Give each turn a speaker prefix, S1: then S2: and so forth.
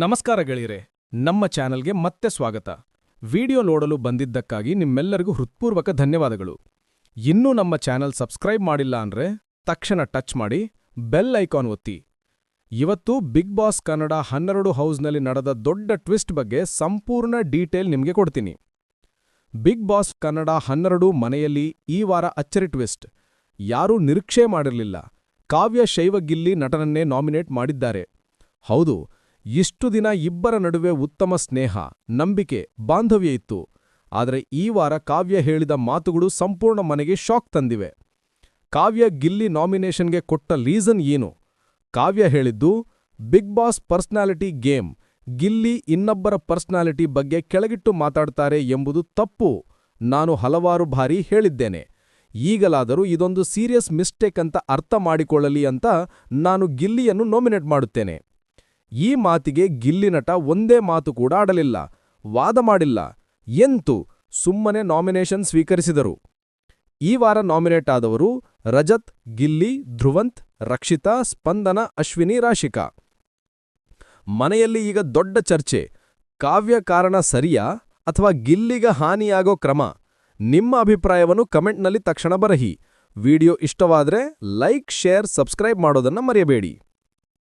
S1: ನಮಸ್ಕಾರ ಗೆಳೆಯರೆ, ನಮ್ಮ ಚಾನೆಲ್ಗೆ ಮತ್ತೆ ಸ್ವಾಗತ. ವಿಡಿಯೋ ನೋಡಲು ಬಂದಿದ್ದಕ್ಕಾಗಿ ನಿಮ್ಮೆಲ್ಲರಿಗೂ ಹೃತ್ಪೂರ್ವಕ ಧನ್ಯವಾದಗಳು. ಇನ್ನೂ ನಮ್ಮ ಚಾನೆಲ್ ಸಬ್ಸ್ಕ್ರೈಬ್ ಮಾಡಿಲ್ಲ ಅಂದ್ರೆ ತಕ್ಷಣ ಟಚ್ ಮಾಡಿ, ಬೆಲ್ ಐಕಾನ್ ಒತ್ತಿ. ಇವತ್ತು ಬಿಗ್ ಬಾಸ್ ಕನ್ನಡ ಹನ್ನೆರಡು ಹೌಸ್ನಲ್ಲಿ ನಡೆದ ದೊಡ್ಡ ಟ್ವಿಸ್ಟ್ ಬಗ್ಗೆ ಸಂಪೂರ್ಣ ಡೀಟೇಲ್ ನಿಮಗೆ ಕೊಡ್ತೀನಿ. ಬಿಗ್ ಬಾಸ್ ಕನ್ನಡ ಹನ್ನೆರಡು ಮನೆಯಲ್ಲಿ ಈ ವಾರ ಅಚ್ಚರಿ ಟ್ವಿಸ್ಟ್. ಯಾರೂ ನಿರೀಕ್ಷೆ ಮಾಡಿರಲಿಲ್ಲ. ಕಾವ್ಯ ಶೈವಗಿಲ್ಲಿ ನಟನನ್ನೇ ನಾಮಿನೇಟ್ ಮಾಡಿದ್ದಾರೆ. ಹೌದು ಇಷ್ಟು ದಿನ ಇಬ್ಬರ ನಡುವೆ ಉತ್ತಮ ಸ್ನೇಹ, ನಂಬಿಕೆ, ಬಾಂಧವ್ಯ ಇತ್ತು. ಆದರೆ ಈ ವಾರ ಕಾವ್ಯ ಹೇಳಿದ ಮಾತುಗಳು ಸಂಪೂರ್ಣ ಮನೆಗೆ ಶಾಕ್ ತಂದಿವೆ. ಕಾವ್ಯ ಗಿಲ್ಲಿ ನಾಮಿನೇಷನ್ಗೆ ಕೊಟ್ಟ ರೀಸನ್ ಏನು? ಕಾವ್ಯ ಹೇಳಿದ್ದು, Bigg Boss personality game. Gilli ಇನ್ನೊಬ್ಬರ ಪರ್ಸ್ನಾಲಿಟಿ ಬಗ್ಗೆ ಕೆಳಗಿಟ್ಟು ಮಾತಾಡ್ತಾರೆ ಎಂಬುದು ತಪ್ಪು. ನಾನು ಹಲವಾರು ಬಾರಿ ಹೇಳಿದ್ದೇನೆ. ಈಗಲಾದರೂ ಇದೊಂದು ಸೀರಿಯಸ್ ಮಿಸ್ಟೇಕ್ ಅಂತ ಅರ್ಥ ಮಾಡಿಕೊಳ್ಳಲಿ ಅಂತ ನಾನು ಗಿಲ್ಲಿಯನ್ನು ನೋಮಿನೇಟ್ ಮಾಡುತ್ತೇನೆ. ಈ ಮಾತಿಗೆ ಗಿಲ್ಲಿನಟ ಒಂದೇ ಮಾತು ಕೂಡ ಆಡಲಿಲ್ಲ, ವಾದ ಮಾಡಿಲ್ಲ, ಎಂತು ಸುಮ್ಮನೆ ನಾಮಿನೇಷನ್ ಸ್ವೀಕರಿಸಿದರು. ಈ ವಾರ ನಾಮಿನೇಟ್ ಆದವರು ರಜತ್, ಗಿಲ್ಲಿ, ಧ್ರುವಂತ್, ರಕ್ಷಿತಾ, ಸ್ಪಂದನ, ಅಶ್ವಿನಿ, ರಾಶಿಕಾ. ಮನೆಯಲ್ಲಿ ಈಗ ದೊಡ್ಡ ಚರ್ಚೆ, ಕಾವ್ಯ ಕಾರಣ ಸರಿಯಾ ಅಥವಾ ಗಿಲ್ಲಿಗ ಹಾನಿಯಾಗೋ ಕ್ರಮ? ನಿಮ್ಮ ಅಭಿಪ್ರಾಯವನ್ನು ಕಮೆಂಟ್ನಲ್ಲಿ ತಕ್ಷಣ ಬರಹಿ ವಿಡಿಯೋ ಇಷ್ಟವಾದರೆ ಲೈಕ್, ಶೇರ್, ಸಬ್ಸ್ಕ್ರೈಬ್ ಮಾಡೋದನ್ನ ಮರೆಯಬೇಡಿ.